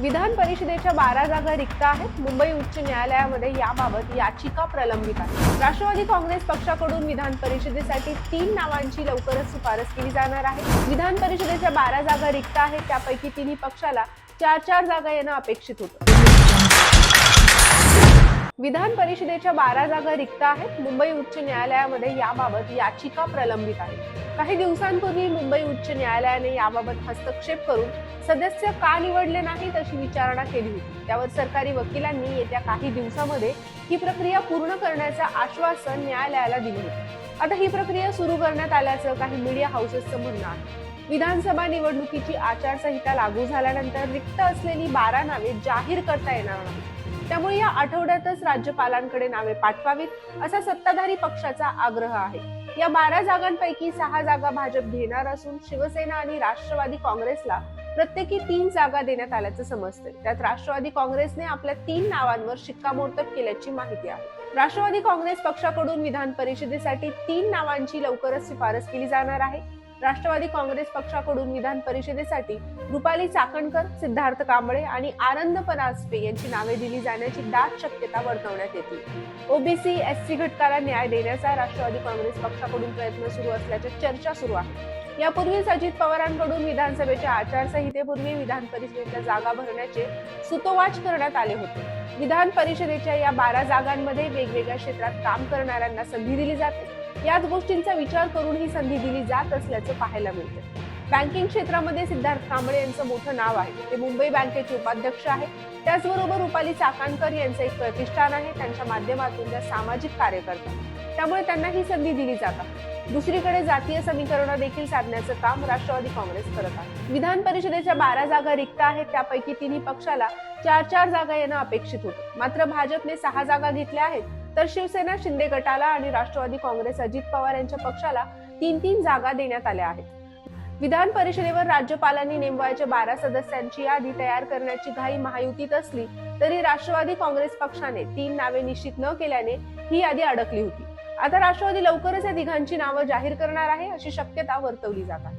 विधान परिषदेच्या बारा जागा रिक्त आहेत. मुंबई उच्च न्यायालयामध्ये याबाबत याचिका प्रलंबित आहे. राष्ट्रवादी काँग्रेस पक्षाकडून विधान परिषदेसाठी तीन नावांची लवकरच शिफारस केली जाणार आहे. विधान परिषदेच्या बारा जागा रिक्त आहेत. त्यापैकी तिन्ही पक्षाला चार चार जागा येणं अपेक्षित होतं. विधान परिषदेच्या बारा जागा रिक्त आहेत. मुंबई उच्च न्यायालयामध्ये याबाबत याचिका प्रलंबित आहे. काही दिवसांपूर्वी मुंबई उच्च न्यायालयाने याबाबत हस्तक्षेप करून सदस्य का निवडले नाहीत अशी विचारणा केली होती. त्यावर सरकारी वकिलांनी येत्या काही दिवसामध्ये ही प्रक्रिया पूर्ण करण्याचं आश्वासन न्यायालयाला दिले होते. आता ही प्रक्रिया सुरू करण्यात आल्याचं काही मीडिया हाऊसेसचं म्हणणं आहे. विधानसभा निवडणुकीची आचारसंहिता लागू झाल्यानंतर रिक्त असलेली बारा नावे जाहीर करता येणार नाही त्यामुळे या आठवड्यातच राज्यपालांकडे नावे पाठवावीत असा सत्ताधारी पक्षाचा आग्रह आहे. या बारा जागांपैकी सहा जागा भाजप घेणार असून शिवसेना आणि राष्ट्रवादी काँग्रेसला प्रत्येकी तीन जागा देण्यात आल्याचं समजते त्यात राष्ट्रवादी काँग्रेसने आपल्या तीन नावांवर शिक्कामोर्तब केल्याची माहिती आहे. राष्ट्रवादी काँग्रेस पक्षाकडून विधान परिषदेसाठी तीन नावांची लवकरच शिफारस केली जाणार आहे. राष्ट्रवादी काँग्रेस पक्षाकडून विधान परिषदेसाठी रुपाली चाकणकर सिद्धार्थ कांबळे आणि आनंद परासपे यांची नावे दिली जाण्याची दाट शक्यता वर्तवण्यात येते. ओबीसी एससी घटकाला न्याय देण्याचा राष्ट्रवादी काँग्रेस पक्षाकडून प्रयत्न सुरू असल्याच्या चर्चा सुरू आहे. यापूर्वीच अजित पवारांकडून विधानसभेच्या आचारसंहितेपूर्वी विधान परिषदेच्या जागा भरण्याचे सुतोवाच करण्यात आले होते. विधान परिषदेच्या या बारा जागांमध्ये वेगवेगळ्या क्षेत्रात काम करणाऱ्यांना संधी दिली जाते. याच गोष्टींचा विचार करून ही संधी दिली जात असल्याचं पाहायला मिळतं बँकिंग क्षेत्रामध्ये सिद्धार्थ कांबळे यांचं मोठं नाव आहे. ते मुंबई बँकेचे उपाध्यक्ष आहे. त्याचबरोबर रुपाली चाकणकर यांचं एक प्रतिष्ठान आहे. त्यांच्या माध्यमातून त्या सामाजिक कार्य करतात. त्यामुळे त्यांना ही संधी दिली जातात दुसरीकडे जातीय समीकरण देखील साधण्याचं काम राष्ट्रवादी काँग्रेस करत आहे. विधान परिषदेच्या बारा जागा रिक्त आहेत. त्यापैकी तिन्ही पक्षाला चार चार जागा येणं अपेक्षित होतं. मात्र भाजपने सहा जागा घेतल्या आहेत. तर शिवसेना शिंदे गटाला आणि राष्ट्रवादी काँग्रेस अजित पवार यांच्या पक्षाला तीन तीन जागा देण्यात आल्या आहेत. विधान परिषदेवर राज्यपालांनी नेमवायच्या बारा सदस्यांची यादी तयार करण्याची घाई महायुतीत असली तरी राष्ट्रवादी काँग्रेस पक्षाने तीन नावे निश्चित न केल्याने ही यादी अडकली होती. आता राष्ट्रवादी लवकरच या तिघांची नावं जाहीर करणार आहे अशी शक्यता वर्तवली जात आहे.